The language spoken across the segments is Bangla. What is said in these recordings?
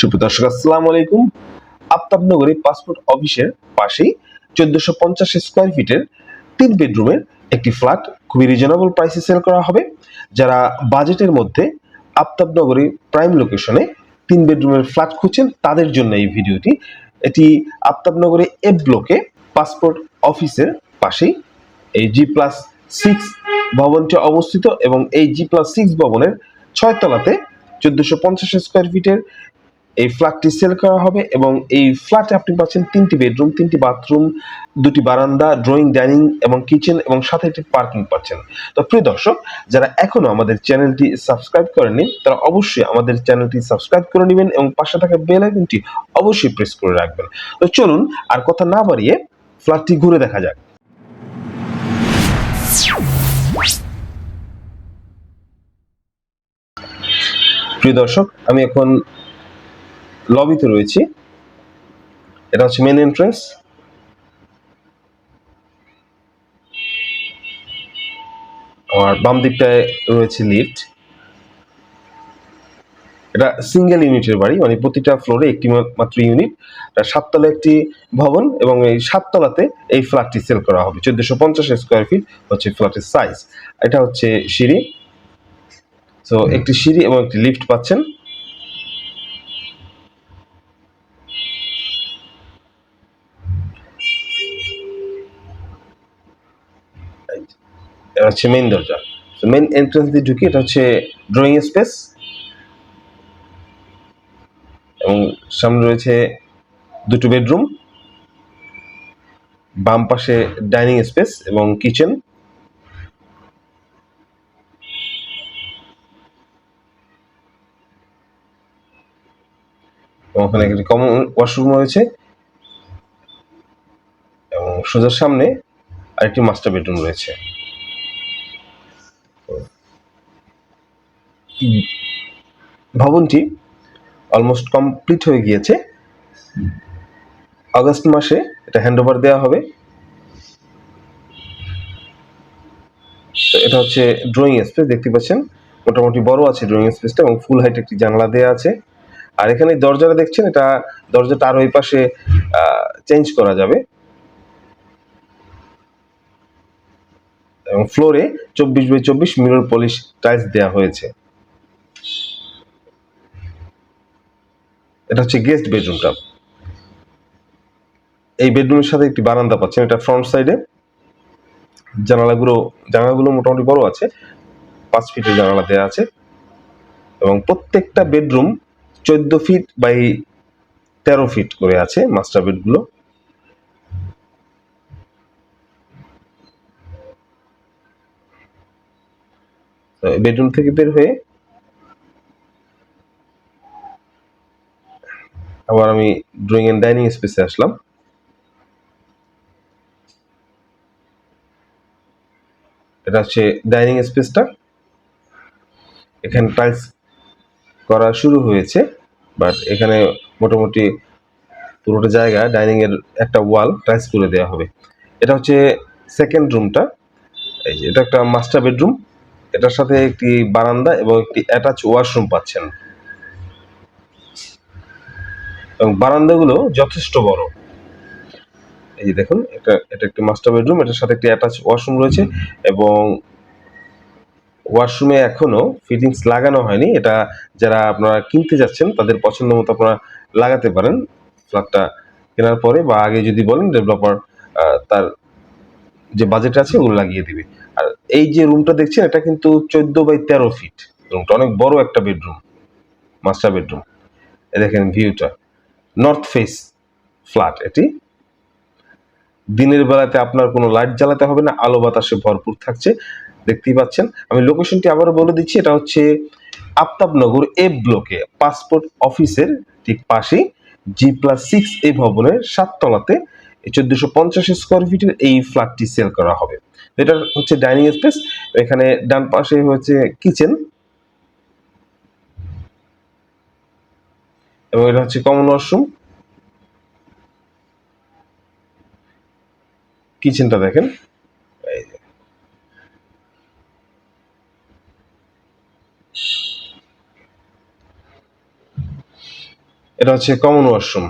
সুপ্রিয় দর্শক, আসসালামু আলাইকুম। আফতাবনগরী পাসপোর্ট অফিসের পাশেই চোদ্দশো পঞ্চাশ স্কোয়ার ফিটের তিন বেডরুমের একটি ফ্ল্যাট খুবই রিজনেবল প্রাইসে সেল করা হবে, যারা বাজেটের মধ্যে আফতাবনগরী প্রাইম লোকেশনে তিন বেডরুমের ফ্ল্যাট খুঁজছেন, তাদের জন্য এই ভিডিওটি। এটি আফতাবনগরী এ ব্লকে পাসপোর্ট অফিসের পাশেই এই জি প্লাস সিক্স ভবনটি অবস্থিত এবং এই জি প্লাস সিক্স ভবনের ছয় তলাতে চোদ্দশো পঞ্চাশ স্কোয়ার ফিটের এই ফ্ল্যাটটি সেল করা হবে এবং এই ফ্ল্যাটে আপনি পাচ্ছেন তিনটি বেডরুম, তিনটি বাথরুম, দুটি বারান্দা, ড্রয়িং, ডাইনিং এবং কিচেন এবং সাথে একটি পার্কিং পাচ্ছেন। তো প্রিয় দর্শক, যারা এখনও আমাদের চ্যানেলটি সাবস্ক্রাইব করেননি, তারা অবশ্যই আমাদের চ্যানেলটি সাবস্ক্রাইব করে নেবেন এবং পাশে থাকা বেল আইকনটি অবশ্যই প্রেস করে রাখবেন। তো চলুন আর কথা না বাড়িয়ে ফ্ল্যাটটি ঘুরে দেখা যাক। প্রিয় দর্শক, আমি এখন লবিতে রয়েছি। এটা হচ্ছে মেন এন্ট্রান্স আর বাম দিকটায় রয়েছে লিফট এটা সিঙ্গেল ইউনিটের বাড়ি মানে প্রতিটা ফ্লোরে একটি মাত্র ইউনিট এটা সাততলা একটি ভবন এবং এই সাততলাতে এই ফ্ল্যাটটি সেল করা হবে। চোদ্দশো পঞ্চাশ স্কোয়ার ফিট হচ্ছে ফ্ল্যাটের সাইজ এটা হচ্ছে সিঁড়ি। তো একটি সিঁড়ি এবং একটি লিফট পাচ্ছেন। হচ্ছে মেইন দরজা। মেইন এন্ট্রান্স দিয়ে ঢুকি, এটা হচ্ছে ড্রয়িং স্পেস এবং সামনে রয়েছে দুটো বেডরুম বাম পাশে ডাইনিং স্পেস এবং কিচেন ওখানে একটি কমন ওয়াশরুম রয়েছে এবং সোজার সামনে আরেকটি মাস্টার বেডরুম রয়েছে। ভবনটি অলমোস্ট কমপ্লিট হয়ে গিয়েছে। আগস্ট মাসে এটা হ্যান্ডওভার দেওয়া হবে। এটা হচ্ছে ড্রয়িং স্পেস দেখতে পাচ্ছেন? মোটামুটি বড় আছে ড্রয়িং স্পেসটা এবং ফুল হাইট একটি জানলা দেওয়া আছে। আর এখানে দরজাটা দেখছেন, এটা দরজাটা আরও ওই পাশে চেঞ্জ করা যাবে। এবং ফ্লোরে চব্বিশ বাই চব্বিশ মিরর পলিশ টাইলস দেওয়া হয়েছে। এটা হচ্ছে গেস্ট বেডরুমটা এই বেডরুমের সাথে একটি বারান্দা পাচ্ছেন, এটা ফ্রন্ট সাইডে জানালাগুলো জানালাগুলো মোটামুটি বড় আছে, পাঁচ ফিটের জানালা দেওয়া আছে। এবং প্রত্যেকটা বেডরুম চোদ্দ ফিট বাই তেরো ফিট করে আছে মাস্টার বেডগুলো বেডরুম থেকে বের হয়ে আবার আমি ড্রয়িং এন্ড ডাইনিং স্পেসে আসলাম। এটা হচ্ছে ডাইনিং স্পেসটা এখানে টাইলস করা শুরু হয়েছে বাট এখানে মোটামুটি পুরোটা জায়গা ডাইনিং এর একটা ওয়াল টাইলস করে দেওয়া হবে। এটা হচ্ছে সেকেন্ড রুমটা এটা একটা মাস্টার বেডরুম এটার সাথে একটি বারান্দা এবং একটি অ্যাটাচ ওয়াশরুম পাচ্ছেন। এবং বারান্দাগুলো যথেষ্ট বড়। এই যে দেখুন, এটা এটা একটি মাস্টার বেডরুম এটার সাথে একটি অ্যাটাচ ওয়াশরুম রয়েছে এবং ওয়াশরুমে এখনও ফিটিংস লাগানো হয়নি। এটা যারা আপনারা কিনতে যাচ্ছেন, তাদের পছন্দ মতো আপনারা লাগাতে পারেন। ফ্ল্যাটটা কেনার পরে বা আগে যদি বলেন ডেভেলপার তার যে বাজেট আছে, ওগুলো লাগিয়ে দিবে। আর এই যে রুমটা দেখছেন, এটা কিন্তু চোদ্দ বাই তেরো ফিট রুমটা অনেক বড় একটা বেডরুম মাস্টার বেডরুম এ দেখেন ভিউটা নর্থ ফেস ফ্ল্যাট এটি। দিনের বেলাতে আপনার কোনো লাইট জ্বালাতে হবে না, আলো বাতাসে ভরপুর থাকছে, দেখতেই পাচ্ছেন। আমি লোকেশনটি আবারও বলে দিচ্ছি, এটা হচ্ছে আফতাবনগর এ। ব্লকে পাসপোর্ট অফিসের ঠিক পাশেই জি প্লাস সিক্স এ ভবনের সাততলাতে চোদ্দশো পঞ্চাশ স্কোয়ার ফিটের এই ফ্ল্যাটটি সেল করা হবে। এটা হচ্ছে ডাইনিং স্পেস এখানে ডান পাশে হচ্ছে কিচেন এবং এটা হচ্ছে কমন ওয়াশরুম কিচেনটা দেখেন। এটা হচ্ছে কমন ওয়াশরুম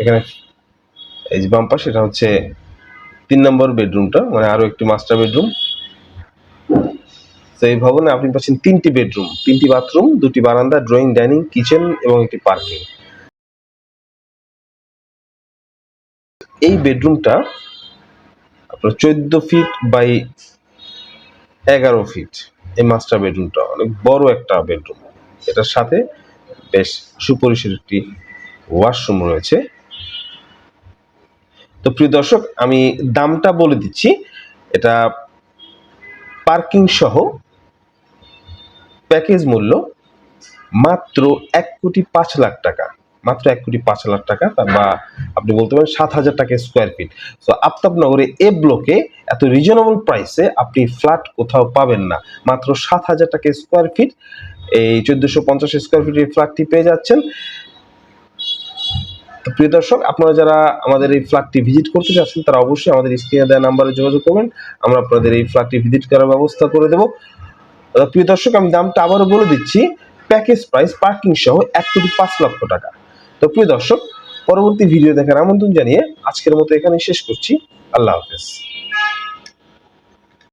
এখানে এই যে বাম পাশে, এটা হচ্ছে তিন নম্বর বেডরুমটা মানে আরও একটি মাস্টার বেডরুম তো এই ভবনে আপনি পাচ্ছেন তিনটি বেডরুম, তিনটি বাথরুম, দুটি বারান্দা, ড্রয়িং, ডাইনিং, কিচেন এবং একটি পার্কিং। এই বেডরুমটা আপনার চোদ্দ ফিট বাই এগারো ফিট, এই মাস্টার বেডরুমটা, অনেক বড় একটা বেডরুম। এটার সাথে বেশ সুপরিসর একটি ওয়াশরুম রয়েছে। তো প্রিয় দর্শক, আমি দামটা বলে দিচ্ছি। এটা পার্কিং সহ প্যাকেজ মূল্য মাত্র এক কোটি পাঁচ লাখ টাকা। মাত্র এক কোটি পাঁচ লাখ টাকা বা আপনি বলতে পারেন সাত হাজার টাকা স্কোয়ার ফিট তো আফতাবনগরে এ ব্লকে এত রিজনেবল প্রাইসে আপনি ফ্ল্যাট কোথাও পাবেন না। মাত্র সাত হাজার টাকা স্কোয়ার ফিট এই চোদ্দশো পঞ্চাশ স্কোয়ার ফিটের ফ্ল্যাটটি পেয়ে যাচ্ছেন। তো প্রিয় দর্শক, আপনারা যারা আমাদের এই ফ্ল্যাটটি ভিজিট করতে চাচ্ছেন, তারা অবশ্যই আমাদের স্ক্রিনে দেওয়া নাম্বারে যোগাযোগ করবেন। আমরা আপনাদের এই ফ্ল্যাটটি ভিজিট করার ব্যবস্থা করে দেবো। প্রিয় দর্শক, আমি দামটা আবারও বলে দিচ্ছি প্যাকেজ প্রাইস পার্কিং সহ এক কোটি পাঁচ লক্ষ টাকা। তো প্রিয় দর্শক, পরবর্তী ভিডিও দেখার আমন্ত্রণ জানিয়ে আজকের মতো এখানে শেষ করছি। আল্লাহ হাফেজ।